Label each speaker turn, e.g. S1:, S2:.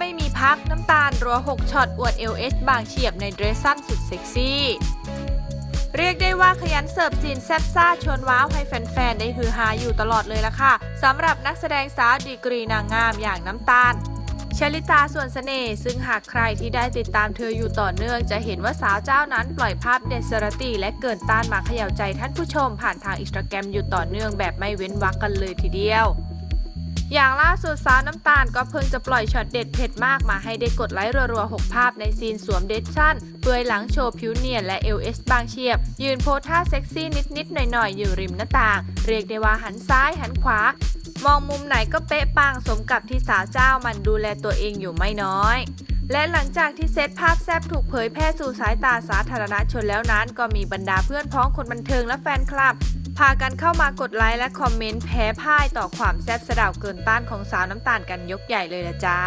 S1: ไม่มีพักน้ำตาลรัว 6ช็อตอวด LH บางเฉียบในเดรสสั้นสุดเซ็กซี่ เรียกได้ว่าขยันเสิร์ฟซีนแซ่บซ่าชวนว้าวให้แฟนๆ ได้ฮือฮาอยู่ตลอดเลยล่ะค่ะสำหรับนักแสดงสาวดีกรีนางงามอย่างน้ำตาลชลิตาส่วนเสน่ห์ซึ่งหากใครที่ได้ติดตามเธออยู่ต่อเนื่อง จะเห็นว่าสาวเจ้านั้นปล่อยภาพเดนเซรตีและเกินต้านมาเขย่าใจท่านผู้ชมผ่านทางอินสตาแกรมอยู่ต่อเนื่องแบบไม่เว้นวรรคกันเลยทีเดียว อย่างล่าสุดสาวน้ำตาลก็เพิ่งจะปล่อยช็อตเด็ดเผ็ดมากมาให้ได้กดไลค์รัวๆ 6 ภาพในซีนสวมเดชชั่น เปลือยหลังโชว์ผิวเนียนและ LS บางเฉียบ ยืนโพท่าเซ็กซี่นิดๆ หน่อยๆ อยู่ริมหน้าต่าง เรียกได้ว่าหันซ้ายหันขวา มองมุมไหนก็เป๊ะปังสมกับที่สาวเจ้ามันดูแลตัวเองอยู่ไม่น้อยและหลังจากที่เซตภาพแซบถูกเผยแพร่สู่สายตาสาธารณชนแล้วนั้น ก็มีบรรดาเพื่อนพ้องคนบันเทิงและแฟนคลับ พากันเข้ามากดไลค์และคอมเมนต์แพ้พ่ายต่อความแซ่บสะดาวเกินต้านของสาวน้ำตาลกันยกใหญ่เลยละจ้า